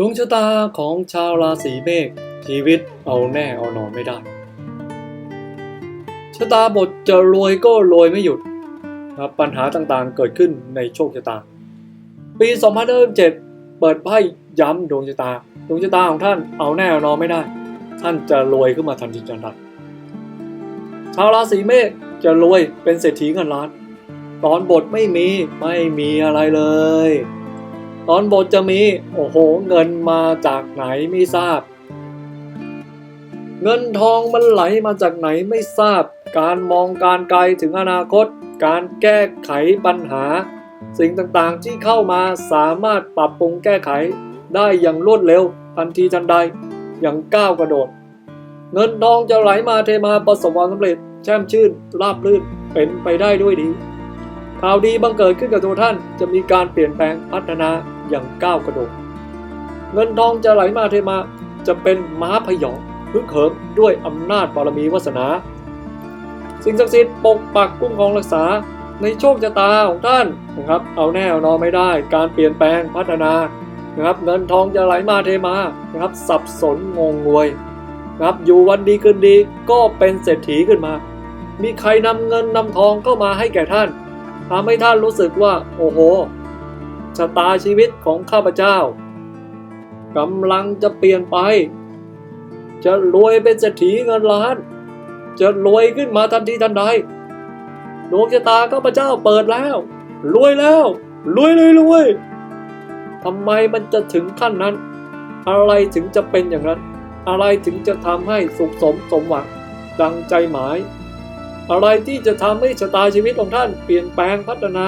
ดวงชะตาของชาวราศีเมษชีวิตเอาแน่เอานอนไม่ได้ ชะตาบทจะรวยก็รวยไม่หยุดครับปัญหาต่างๆเกิดขึ้นในโชคชะตา ปี2027เปิดไพ่ย้ำดวงชะตา ดวงชะตาของท่านเอาแน่เอานอนไม่ได้ ท่านจะรวยขึ้นมาทันทีทันใดชาวราศีเมษจะรวยเป็นเศรษฐีเงินล้าน ตอนบทไม่มีไม่มีอะไรเลย ตอนบทจะมี โอ้โห เงินมาจากไหนไม่ทราบ เงินทองมันไหลมาจากไหนไม่ทราบ การมองการไกลถึงอนาคต การแก้ไขปัญหา สิ่งต่างๆที่เข้ามาสามารถปรับปรุงแก้ไขได้อย่างรวดเร็วทันทีทันใดอย่างก้าวกระโดด เงินทองจะไหลมาเทมาประสบความสำเร็จ แช่มชื่นราบรื่นเป็นไปได้ด้วยดีข่าวดีบังเกิดขึ้นกับตัวท่านจะมีการเปลี่ยนแปลงพัฒนา อย่างก้าวกระโดดเงินทองจะไหลมาเทมา จะเป็นม้าพยองฮึกเหิมด้วยอำนาจบารมีวาสนา สิ่งศักดิ์สิทธิ์ปกปักคุ้มครองรักษาในโชคชะตาของท่านนะครับ เอาแน่เอานอนไม่ได้ การเปลี่ยนแปลงพัฒนานะครับ เงินทองจะไหลมาเทมานะครับ สับสนงงงวยนะครับ อยู่วันดีคืนดีก็เป็นเศรษฐีขึ้นมา มีใครนำเงินนำทองเข้ามาให้แก่ท่านทำให้ท่านรู้สึกว่า โอ้โห ชะตาชีวิตของข้าพเจ้ากำลังจะเปลี่ยนไป จะรวยเป็นเศรษฐีเงินล้าน จะรวยขึ้นมาทันทีทันใดดวงชะตาข้าพเจ้าเปิดแล้ว รวยแล้วรวยเลยรวยทำไมมันจะถึงขั้นนั้น อะไรถึงจะเป็นอย่างนั้น อะไรถึงจะทำให้สุขสมสมหวังดังใจหมาย อะไรที่จะทำให้ชะตาชีวิตของท่านเปลี่ยนแปลงพัฒนา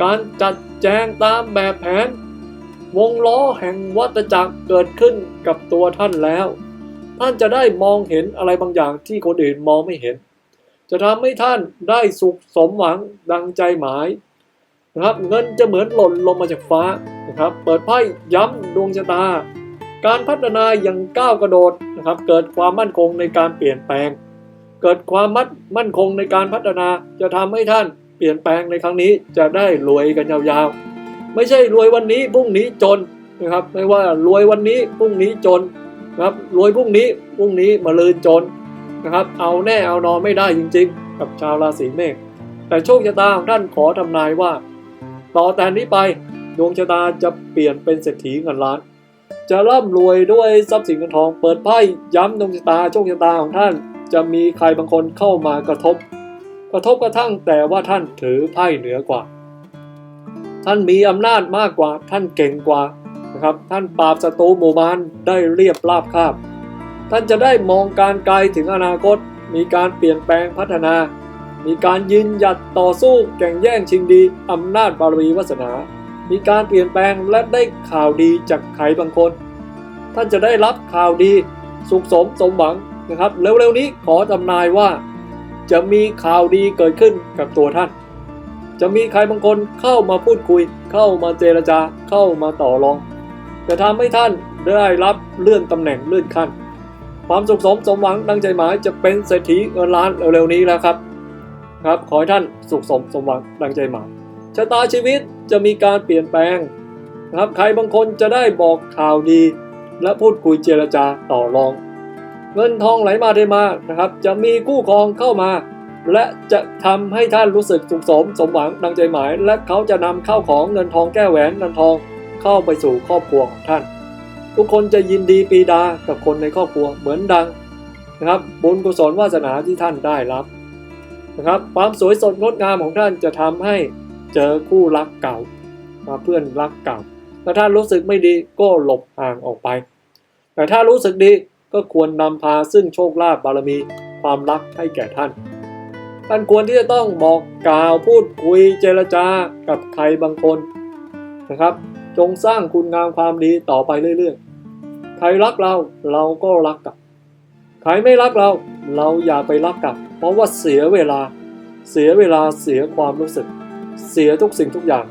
การจัด แจงตามแบบแผน วงล้อแห่งวัฏจักรเกิดขึ้นกับตัวท่านแล้ว ท่านจะได้มองเห็นอะไรบางอย่างที่คนอื่นมองไม่เห็น จะทำให้ท่านได้สุขสมหวังดังใจหมายนะครับเงินจะเหมือนหล่นลงมาจากฟ้านะครับ เปิดไพ่ย้ำดวงชะตา การพัฒนาอย่างก้าวกระโดดนะครับ เกิดความมั่นคงในการเปลี่ยนแปลง เกิดความมั่นมั่นคงในการพัฒนาจะทำให้ท่าน เปลี่ยนแปลงในครั้งนี้จะได้รวยกันยาวๆ ไม่ใช่รวยวันนี้พรุ่งนี้จนนะครับ ไม่ว่ารวยวันนี้พรุ่งนี้จนนะครับรวยพรุ่งนี้พรุ่งนี้มาลืนจนนะครับ เอาแน่เอานอนไม่ได้จริงๆ กับชาวราศีเมษแต่โชคชะตาของท่านขอทำนายว่า ต่อแต่นี้ไปดวงชะตาจะเปลี่ยนเป็นเศรษฐีเงินล้านจะร่ำรวยด้วยทรัพย์สินเงินทอง เปิดไพ่ย้ำดวงชะตาโชคชะตาของท่าน จะมีใครบางคนเข้ามากระทบ กระทบกระทั่งแต่ว่าท่านถือไพ่เหนือกว่า ท่านมีอำนาจมากกว่า ท่านเก่งกว่านะครับ ท่านปราบศัตรูหมู่มารได้เรียบราบคาบ ท่านจะได้มองการไกลถึงอนาคต มีการเปลี่ยนแปลงพัฒนา มีการยืนหยัดต่อสู้แข่งแย่งชิงดีอำนาจบารมีวาสนา มีการเปลี่ยนแปลงและได้ข่าวดีจากใครบางคน ท่านจะได้รับข่าวดี สุขสมสมหวังนะครับ เร็วๆนี้ขอทำนายว่า จะมีข่าวดีเกิดขึ้นกับตัวท่าน จะมีใครบางคนเข้ามาพูดคุย เข้ามาเจรจา เข้ามาต่อรอง จะทำให้ท่านได้รับเลื่อนตำแหน่งเลื่อนขั้น ความสุขสมสมหวังดังใจหมายจะเป็นเศรษฐีเงินล้านเร็วๆนี้แล้วครับ ครับขอให้ท่านสุขสมสมหวังดังใจหมายชะตาชีวิตจะมีการเปลี่ยนแปลงนะครับใครบางคนจะได้บอกข่าวดี และพูดคุยเจรจาต่อรอง เงินทองไหลมาเทมานะครับ จะมีคู่ครองเข้ามา และจะทำให้ท่านรู้สึกสุขสมสมหวังดังใจหมาย และเขาจะนำเข้าของเงินทองแก้แหวนเงินทองเข้าไปสู่ครอบครัวของท่าน ทุกคนจะยินดีปีดากับคนในครอบครัวเหมือนดังนะครับบุญกุศลวาสนาที่ท่านได้รับนะครับความสวยสดงดงามของท่านจะทำให้เจอคู่รักเก่ามาเพื่อนรักเก่าถ้าท่านรู้สึกไม่ดีก็หลบห่างออกไป แต่ถ้ารู้สึกดี ก็ควรนำพาซึ่งโชคลาภบารมีความรักให้แก่ท่าน ท่านควรที่จะต้องบอกกล่าวพูดคุยเจรจากับใครบางคนนะครับ จงสร้างคุณงามความดีต่อไปเรื่อยๆ ใครรักเราเราก็รักกลับ ใครไม่รักเราเราอย่าไปรักกลับ เพราะว่าเสียเวลา เสียเวลาเสียความรู้สึก เสียทุกสิ่งทุกอย่าง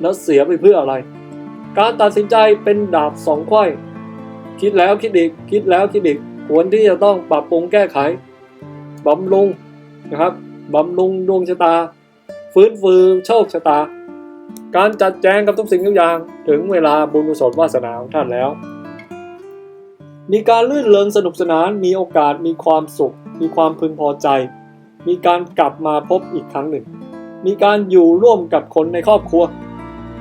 แล้วเสียไปเพื่ออะไร การตัดสินใจเป็นดาบสองข้อย คิดแล้วคิดอีกคิดแล้วคิดอีกควรที่จะต้องปรับปรุงแก้ไขบำรุงนะครับบำรุงดวงชะตา ฟื้นฟูโชคชะตา การจัดแจงกับทุกสิ่งทุกอย่างถึงเวลาบุญกุศลวาสนาของท่านแล้ว มีการลื่นเริงสนุกสนานมีโอกาสมีความสุข มีความพึงพอใจ มีการกลับมาพบอีกครั้งหนึ่ง มีการอยู่ร่วมกับคนในครอบครัว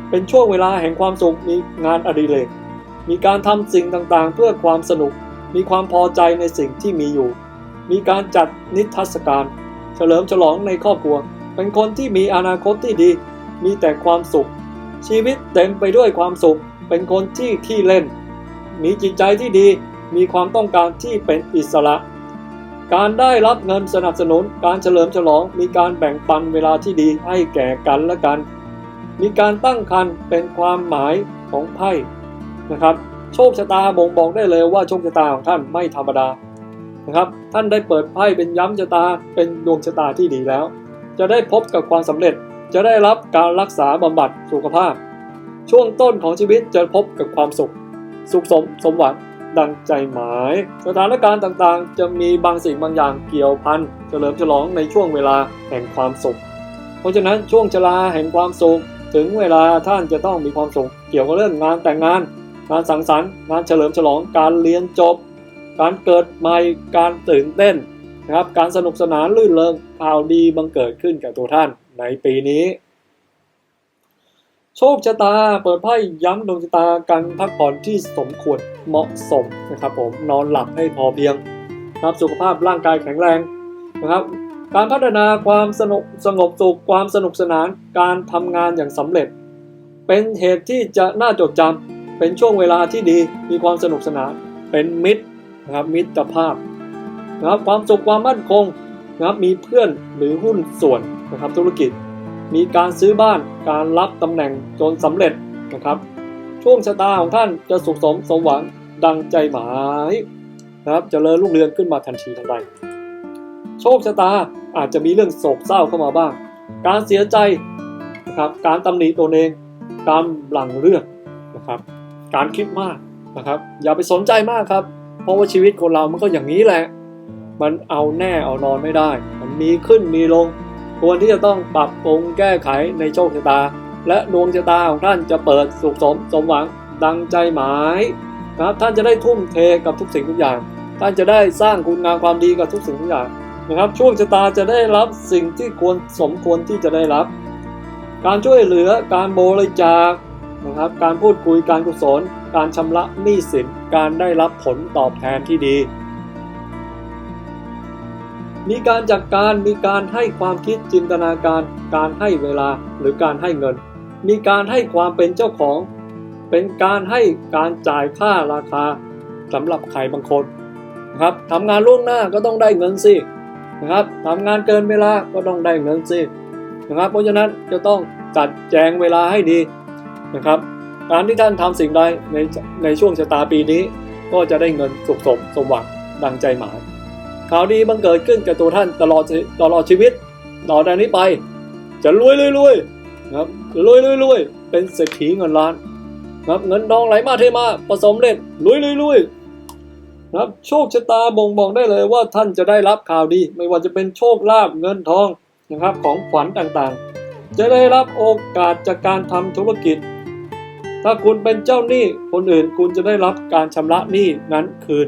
เป็นช่วงเวลาแห่งความสุขมีงานอดิเรก มีการทำสิ่งต่างๆ เพื่อความสนุก มีความพอใจในสิ่งที่มีอยู่ มีการจัดนิทรรศการ เฉลิมฉลองในครอบครัว เป็นคนที่มีอนาคตที่ดี มีแต่ความสุข ชีวิตเต็มไปด้วยความสุข เป็นคนที่ขี้เล่น มีจิตใจที่ดี มีความต้องการที่เป็นอิสระ การได้รับเงินสนับสนุน การเฉลิมฉลอง มีการแบ่งปันเวลาที่ดีให้แก่กันและกัน มีการตั้งครรภ์เป็นความหมายของไพ่ นะครับ โชคชะตาบ่งบอกได้เลยว่าโชคชะตาของท่านไม่ธรรมดานะครับ ท่านได้เปิดไพ่เป็นย้ำชะตาเป็นดวงชะตาที่ดีแล้ว จะได้พบกับความสำเร็จ จะได้รับการรักษาบำบัดสุขภาพ ช่วงต้นของชีวิตจะพบกับความสุข สุขสมสมหวังดังใจหมาย สถานการณ์ต่างๆ จะมีบางสิ่งบางอย่างเกี่ยวพันเฉลิมฉลองในช่วงเวลาแห่งความสุข เพราะฉะนั้นช่วงชราแห่งความสุข ถึงเวลาท่านจะต้องมีความสุข เกี่ยวกับเรื่องงานแต่งงาน งานสังสรรค์ งานเฉลิมฉลอง การเรียนจบ การเกิดใหม่ การตื่นเต้นนะครับ การสนุกสนานลื่นเริงข่าวดีบังเกิดขึ้นกับตัวท่านในปีนี้ โชคชะตาเปิดไพ่ย้ำดวงชะตาการพักผ่อนที่สมควรเหมาะสมนะครับผมนอนหลับให้พอเพียงนะครับสุขภาพร่างกายแข็งแรงนะครับการพัฒนาความสนุกสงบสุขความสนุกสนานการทำงานอย่างสำเร็จ เป็นเหตุที่จะน่าจดจำ เป็นช่วงเวลาที่ดีมีความสนุกสนาน เป็นมิตรนะครับมิตรภาพนะครับความสุขความมั่นคงนะครับมีเพื่อนหรือหุ้นส่วนนะครับธุรกิจ มีการซื้อบ้านการรับตำแหน่งจนสำเร็จนะครับ ช่วงชะตาของท่านจะสุขสมสมหวังดังใจหมายนะครับจะเจริญรุ่งเรืองขึ้นมาทันทีทันใดโชคชะตาอาจจะมีเรื่องโศกเศร้าเข้ามาบ้าง การเสียใจนะครับการตำหนิตนเองการหลังเลือดนะครับ การคิดมากนะครับ อย่าไปสนใจมากครับ เพราะว่าชีวิตคนเรามันก็อย่างนี้แหละ มันเอาแน่เอานอนไม่ได้ มันมีขึ้นมีลง ควรที่จะต้องปรับปรุงแก้ไขในโชคชะตา และดวงชะตาของท่านจะเปิดสุขสมสมหวังดังใจหมายนะครับท่านจะได้ทุ่มเทกับทุกสิ่งทุกอย่าง ท่านจะได้สร้างคุณงามความดีกับทุกสิ่งทุกอย่างนะครับช่วงชะตาจะได้รับสิ่งที่ควรสมควรที่จะได้รับ การช่วยเหลือการบริจาค นะครับการพูดคุยการกุศล การชำระหนี้สินการได้รับผลตอบแทนที่ดี มีการจัดการมีการให้ความคิดจินตนาการ การให้เวลาหรือการให้เงิน มีการให้ความเป็นเจ้าของ เป็นการให้การจ่ายค่าราคาสำหรับใครบางคนนะครับทำงานล่วงหน้าก็ต้องได้เงินสินะครับทำงานเกินเวลาก็ต้องได้เงินสินะครับเพราะฉะนั้นจะต้องจัดแจงเวลาให้ดี นะครับ การที่ท่านทำสิ่งใดในในช่วงชะตาปีนี้ ก็จะได้เงินสุขสมสมหวังดังใจหมายข่าวดีบังเกิดขึ้นกับตัวท่านตลอดตลอดชีวิตต่อจากนี้ไป จะรวยรวยรวยนะครับรวยรวยรวยเป็นเศรษฐีเงินล้านนะครับเงินทองไหลมาเทมาประสมเร็จรวยรวยรวยนะครับโชคชะตาบ่งบอกได้เลยว่าท่านจะได้รับข่าวดี ไม่ว่าจะเป็นโชคลาภเงินทองนะครับของขวัญต่างๆ จะได้รับโอกาสจากการทำธุรกิจ ถ้าคุณเป็นเจ้าหนี้คนอื่นคุณจะได้รับการชำระหนี้นั้นคืน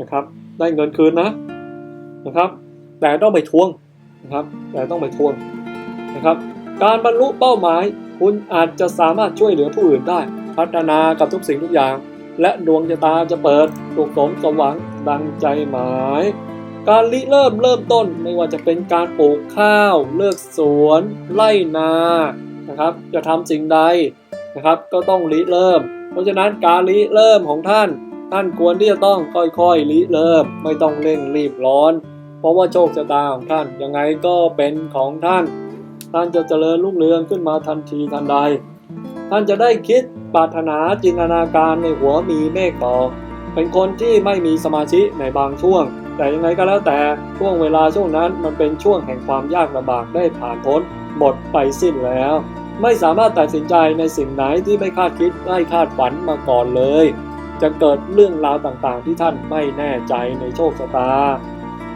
นะครับ ได้เงินคืนนะนะครับ แต่ต้องไปทวงนะครับ แต่ต้องไปทวงนะครับ การบรรลุเป้าหมาย คุณอาจจะสามารถช่วยเหลือผู้อื่นได้ พัฒนากับทุกสิ่งทุกอย่าง และดวงชะตาจะเปิดสุขสมสมหวังดังใจหมายการริเริ่มเริ่มต้นไม่ว่าจะเป็นการปลูกข้าว เลือกสวนไร่นานะครับ จะทำสิ่งใด นะครับ ก็ต้องริเริ่ม เพราะฉะนั้นการริเริ่มของท่าน ท่านควรที่จะต้องค่อยๆริเริ่ม ไม่ต้องเร่งรีบร้อน เพราะว่าโชคชะตาของท่านยังไงก็เป็นของท่าน ท่านจะเจริญรุ่งเรืองขึ้นมาทันทีทันใด ท่านจะได้คิดปรารถนาจินตนาการในหัวมีเมฆบอเป็นคนที่ไม่มีสมาธิในบางช่วง แต่ยังไงก็แล้วแต่ช่วงเวลาช่วงนั้นมันเป็นช่วงแห่งความยากลำบากได้ผ่านพ้นหมดไปสิ้นแล้ว ไม่สามารถตัดสินใจในสิ่งไหนที่ไม่คาดคิดไม่คาดฝันมาก่อนเลย จะเกิดเรื่องราวต่างๆ ที่ท่านไม่แน่ใจในโชคชะตา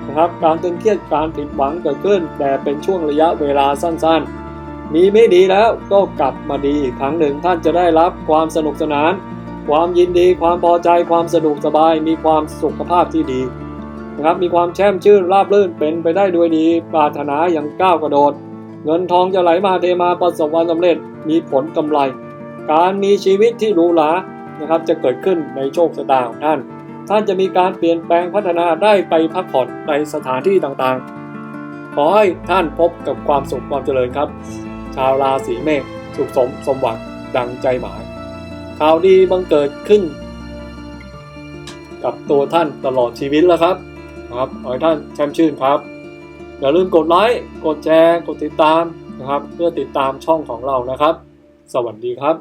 นะครับการตึงเครียดการผิดหวังเกิดขึ้น แต่เป็นช่วงระยะเวลาสั้นๆ มีไม่ดีแล้วก็กลับมาดีอีกครั้งหนึ่งท่านจะได้รับความสนุกสนาน ความยินดี ความพอใจ ความสะดวกสบาย มีความสุขภาพที่ดีนะครับมีความแช่มชื่นราบรื่นเป็นไปได้ด้วยดีปรารถนาอย่างก้าวกระโดด เงินทองจะไหลมาเทมาประสบความสำเร็จมีผลกำไร การมีชีวิตที่หรูหรานะครับจะเกิดขึ้นในโชคชะตาของท่าน ท่านจะมีการเปลี่ยนแปลงพัฒนาได้ไปพักผ่อนในสถานที่ต่างๆ ขอให้ท่านพบกับความสุขความเจริญครับ ชาวราศีเมษสุขสมสมหวังดังใจหมาย ข่าวดีบังเกิดขึ้น กับตัวท่านตลอดชีวิตแล้วครับ ครับขอให้ท่านแช่มชื่นครับ อย่าลืมกดไลค์กดแชร์ กดติดตามนะครับ เพื่อติดตามช่องของเรานะครับ สวัสดีครับ